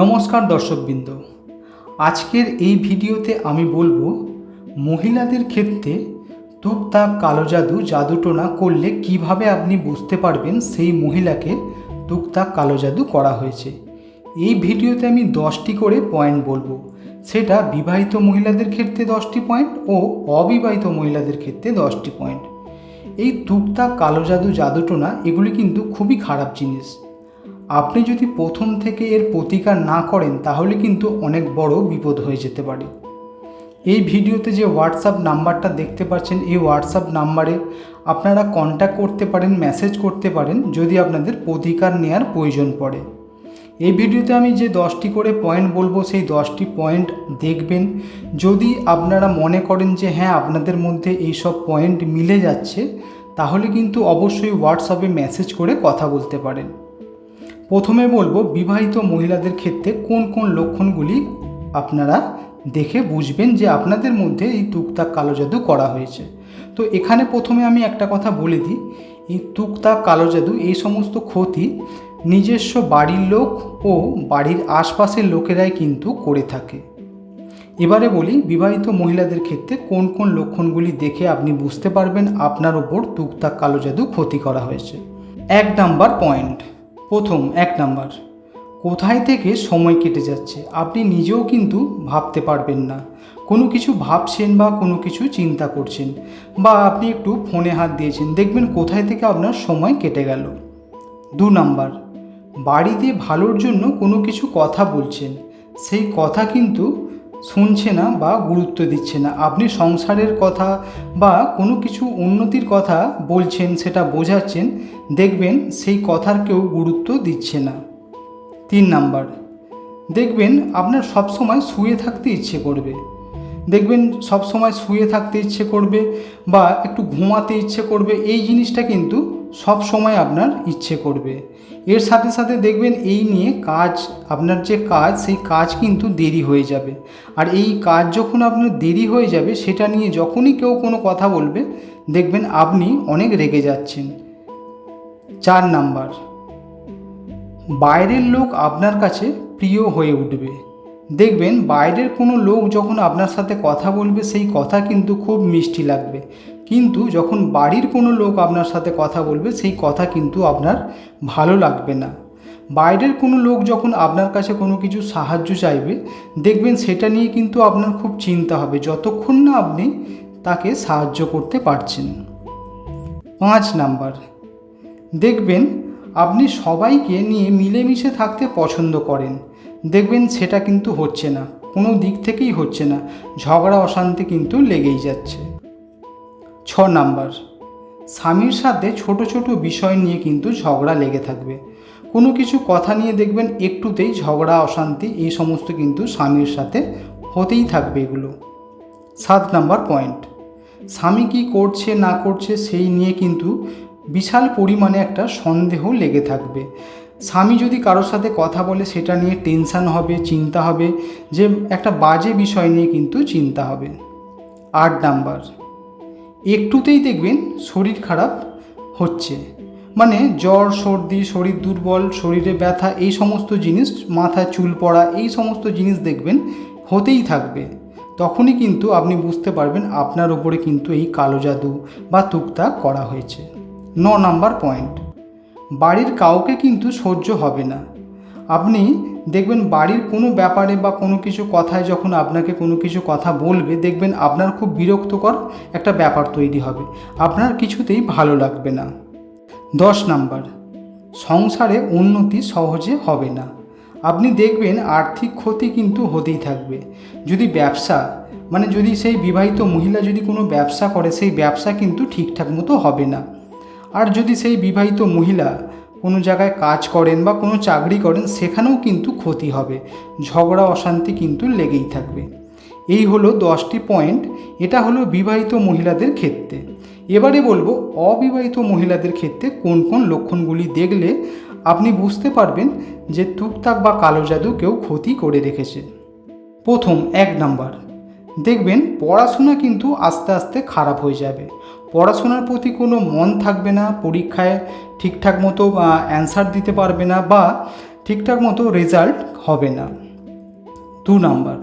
নমস্কার দর্শকবৃন্দ। আজকের এই ভিডিওতে আমি বলব, মহিলাদের ক্ষেত্রে টুকটাক কালো জাদু, জাদুটোনা করলে কীভাবে আপনি বুঝতে পারবেন সেই মহিলাকে টুকটাক কালো জাদু করা হয়েছে? এই ভিডিওতে আমি দশটি করে পয়েন্ট বলব। সেটা বিবাহিত মহিলাদের ক্ষেত্রে দশটি পয়েন্ট ও অবিবাহিত মহিলাদের ক্ষেত্রে দশটি পয়েন্ট। এই টুকটাক কালো জাদু, জাদুটোনা, এগুলি কিন্তু খুবই খারাপ জিনিস। আপনি যদি প্রথম থেকে এর প্রতিকার না করেন, তাহলে কিন্তু অনেক বড় বিপদ হয়ে যেতে পারে। এই ভিডিওতে যে হোয়াটসঅ্যাপ নাম্বারটা দেখতে পাচ্ছেন, এই হোয়াটসঅ্যাপ নাম্বারে আপনারা কন্ট্যাক্ট করতে পারেন মেসেজ করতে পারেন, যদি আপনাদের প্রতিকার নেওয়ার প্রয়োজন পড়ে। এই ভিডিওতে আমি যে দশটি করে পয়েন্ট বলব, সেই দশটি পয়েন্ট দেখবেন। যদি আপনারা মনে করেন যে হ্যাঁ আপনাদের মধ্যে এই সব পয়েন্ট মিলে যাচ্ছে, তাহলে কিন্তু অবশ্যই হোয়াটসঅ্যাপে মেসেজ করে কথা বলতে পারেন। প্রথমে বলব, বিবাহিত মহিলাদের ক্ষেত্রে কোন কোন লক্ষণগুলি আপনারা দেখে বুঝবেন যে আপনাদের মধ্যে এই তুকতাক কালো জাদু করা হয়েছে। তো এখানে প্রথমে আমি একটা কথা বলে দিই, এই তুকতাক কালো জাদু এই সমস্ত ক্ষতি নিজস্ব বাড়ির লোক ও বাড়ির আশপাশের লোকেরাই কিন্তু করে থাকে। এবারে বলি, বিবাহিত মহিলাদের ক্ষেত্রে কোন কোন লক্ষণগুলি দেখে আপনি বুঝতে পারবেন আপনার ওপর তুকতাক কালো জাদু ক্ষতি করা হয়েছে। এক নাম্বার পয়েন্ট প্রথম এক নাম্বার। কোথায় থেকে সময় কেটে যাচ্ছে আপনি নিজেও কিন্তু ভাবতে পারবেন না। কোনো কিছু ভাবছেন বা কোনো কিছু চিন্তা করছেন বা আপনি একটু ফোনে হাত দিয়েছেন, দেখবেন কোথায় থেকে আপনার সময় কেটে গেল। দু নাম্বার, বাড়িতে ভালোর জন্য কোনো কিছু কথা বলছেন, সেই কথা কিন্তু শুনছে না বা গুরুত্ব দিচ্ছে না। আপনি সংসারের কথা বা কোনো কিছু উন্নতির কথা বলছেন, সেটা বোঝাচ্ছেন, দেখবেন সেই কথার কেউ গুরুত্ব দিচ্ছে না। তিন নাম্বার, দেখবেন আপনার সবসময় শুয়ে থাকতে ইচ্ছে করবে। দেখবেন সব সময় শুয়ে থাকতে ইচ্ছে করবে বা একটু ঘুমাতে ইচ্ছে করবে, এই জিনিসটা কিন্তু সব সময় আপনার ইচ্ছে করবে। এর সাথে সাথে দেখবেন এই নিয়ে কাজ, আপনার যে কাজ, সেই কাজ কিন্তু দেরি হয়ে যাবে। আর এই কাজ যখন আপনার দেরি হয়ে যাবে, সেটা নিয়ে যখনই কেউ কোনো কথা বলবে, দেখবেন আপনি অনেক রেগে যাচ্ছেন। চার নাম্বার, বাইরের লোক আপনার কাছে প্রিয় হয়ে উঠবে। দেখবেন বাইরের কোনো লোক যখন আপনার সাথে কথা বলবে, সেই কথা কিন্তু খুব মিষ্টি লাগবে। কিন্তু যখন বাড়ির কোনো লোক আপনার সাথে কথা বলবে, সেই কথা কিন্তু আপনার ভালো লাগবে না। বাইরের কোনো লোক যখন আপনার কাছে কোনো কিছু সাহায্য চাইবে, দেখবেন সেটা নিয়ে কিন্তু আপনার খুব চিন্তা হবে, যতক্ষণ না আপনি তাকে সাহায্য করতে পারছেন। পাঁচ নাম্বার, দেখবেন আপনি সবাইকে নিয়ে মিলেমিশে থাকতে পছন্দ করেন। দেখবেন সেটা কিন্তু হচ্ছে না। কোনো দিক থেকেই হচ্ছে না। ঝগড়া অশান্তি কিন্তু লেগেই যাচ্ছে। ছ নাম্বার। স্বামীর সাথে ছোট ছোট বিষয় নিয়ে কিন্তু ঝগড়া লেগে থাকবে। কোনো কিছু কথা নিয়ে দেখবেন একটুতেই ঝগড়া, অশান্তি এই সমস্ত কিন্তু স্বামীর সাথে হতেই থাকবে এগুলো। সাত নাম্বার পয়েন্ট। স্বামী কী করছে, না করছে সেই নিয়ে কিন্তু বিশাল পরিমাণে একটা সন্দেহ লেগে থাকবে। স্বামী যদি কারোর সাথে কথা বলে, সেটা নিয়ে টেনশান হবে, চিন্তা হবে, যে একটা বাজে বিষয় নিয়ে কিন্তু চিন্তা হবে। আট নাম্বার, একটুতেই দেখবেন শরীর খারাপ হচ্ছে। মানে জ্বর, সর্দি, শরীর দুর্বল, শরীরে ব্যথা, এই সমস্ত জিনিস মাথায় চুল পড়া, এই সমস্ত জিনিস দেখবেন হতেই থাকবে। তখনই কিন্তু আপনি বুঝতে পারবেন আপনার ওপরে কিন্তু এই কালো জাদু বা তুকতাক করা হয়েছে। ন নাম্বার পয়েন্ট। বাড়ির কাউকে কিন্তু সহ্য হবে না। আপনি দেখবেন বাড়ির কোনো ব্যাপারে বা কোনো কিছু কথায় যখন আপনাকে কোনো কিছু কথা বলবে, দেখবেন আপনার খুব বিরক্তকর একটা ব্যাপার তৈরি হবে। আপনার কিছুতেই ভালো লাগবে না। দশ নাম্বার, সংসারে উন্নতি সহজে হবে না। আপনি দেখবেন আর্থিক ক্ষতি কিন্তু হতেই থাকবে। যদি ব্যবসা মানে যদি সেই বিবাহিত মহিলা যদি কোনো ব্যবসা করে, সেই ব্যবসা কিন্তু ঠিকঠাক মতো হবে না। আর যদি সেই বিবাহিত মহিলা কোনো জায়গায় কাজ করেন বা কোনো চাকরি করেন, সেখানেও কিন্তু ক্ষতি হবে। ঝগড়া, অশান্তি কিন্তু লেগেই থাকবে। এই হলো দশটি পয়েন্ট। এটা হলো বিবাহিত মহিলাদের ক্ষেত্রে। এবারে বলব, অবিবাহিত মহিলাদের ক্ষেত্রে কোন কোন লক্ষণগুলি দেখলে আপনি বুঝতে পারবেন যে টুকটাক বা কালো জাদু কেউ ক্ষতি করে রেখেছে। প্রথম, এক নাম্বার। দেখবেন পড়াশোনা কিন্তু আস্তে আস্তে খারাপ হয়ে যাবে। পড়াশোনার প্রতি কোনো মন থাকবে না, পরীক্ষায় ঠিকঠাক মতো অ্যান্সার দিতে পারবে না বা ঠিকঠাক মতো রেজাল্ট হবে না। দু নাম্বার,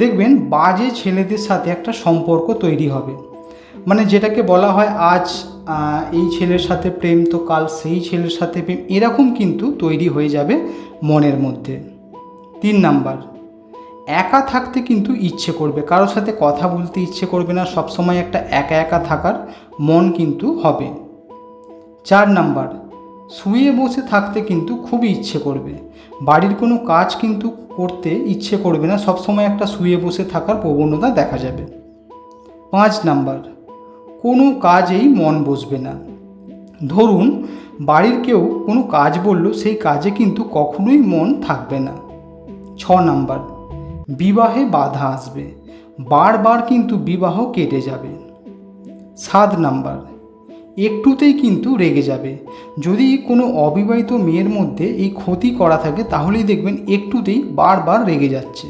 দেখবেন বাজে ছেলেদের সাথে একটা সম্পর্ক তৈরি হবে। মানে যেটাকে বলা হয় আজ এই ছেলের সাথে প্রেম তো কাল সেই ছেলের সাথে প্রেম, এরকম কিন্তু তৈরি হয়ে যাবে মনের মধ্যে। তিন নাম্বার একা থাকতে কিন্তু ইচ্ছে করবে, কারোর সাথে কথা বলতে ইচ্ছে করবে না, সবসময় একটা একা একা থাকার মন কিন্তু হবে। চার নাম্বার, শুয়ে বসে থাকতে কিন্তু খুবই ইচ্ছে করবে। বাড়ির কোনো কাজ কিন্তু করতে ইচ্ছে করবে না, সবসময় একটা শুয়ে বসে থাকার প্রবণতা দেখা যাবে। পাঁচ নাম্বার, কোনো কাজেই মন বসবে না। ধরুন, বাড়ির কেউ কোনো কাজ বলল, সেই কাজে কিন্তু কখনোই মন থাকবে না। ছ নাম্বার বিবাহে বাধা আসবে। বারবার কিন্তু বিবাহ কেটে যাবে। সাত নাম্বার, একটুতেই কিন্তু রেগে যাবে। যদি কোনো অবিবাহিত মেয়ের মধ্যে এই ক্ষতি করা থাকে, তাহলেই দেখবেন একটুতেই বারবার রেগে যাচ্ছে।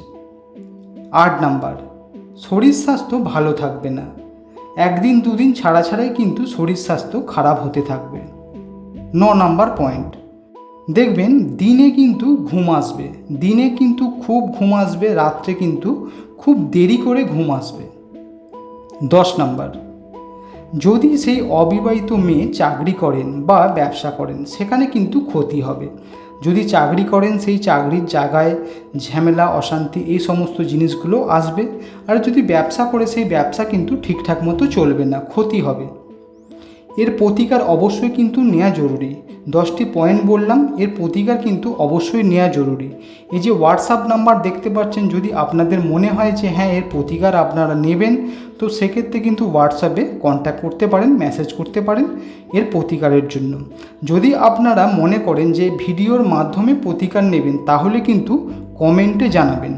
আট নাম্বার, শরীর স্বাস্থ্য ভালো থাকবে না। একদিন দুদিন ছাড়া ছাড়াই কিন্তু শরীর স্বাস্থ্য খারাপ হতে থাকবে। ন নাম্বার পয়েন্ট দেখবেন দিনে কিন্তু ঘুম আসবে, দিনে কিন্তু খুব ঘুম আসবে, রাত্রে কিন্তু খুব দেরি করে ঘুম আসবে। দশ নাম্বার, যদি সেই অবিবাহিত মেয়ে চাকরি করেন বা ব্যবসা করেন, সেখানে কিন্তু ক্ষতি হবে। যদি চাকরি করেন, সেই চাকরির জায়গায় ঝামেলা, অশান্তি এই সমস্ত জিনিসগুলো আসবে। আর যদি ব্যবসা করে, সেই ব্যবসা কিন্তু ঠিকঠাক মতো চলবে না, ক্ষতি হবে। এর প্রতিকার অবশ্যই কিন্তু নেওয়া জরুরি। দশটি পয়েন্ট বললাম, এর প্রতিকার কিন্তু অবশ্যই নেওয়া জরুরি। এই যে হোয়াটসঅ্যাপ নাম্বার দেখতে পাচ্ছেন, যদি আপনাদের মনে হয় যে হ্যাঁ এর প্রতিকার আপনারা নেবেন, তো সেক্ষেত্রে কিন্তু হোয়াটসঅ্যাপে কন্ট্যাক্ট করতে পারেন মেসেজ করতে পারেন এর প্রতিকারের জন্য। যদি আপনারা মনে করেন যে ভিডিওর মাধ্যমে প্রতিকার নেবেন, তাহলে কিন্তু কমেন্টে জানাবেন।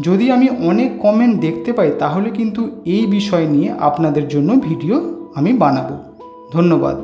যদি আমি অনেক কমেন্ট দেখতে পাই, তাহলে কিন্তু এই বিষয় নিয়ে আপনাদের জন্য ভিডিও আমি বানাবো। ধন্যবাদ।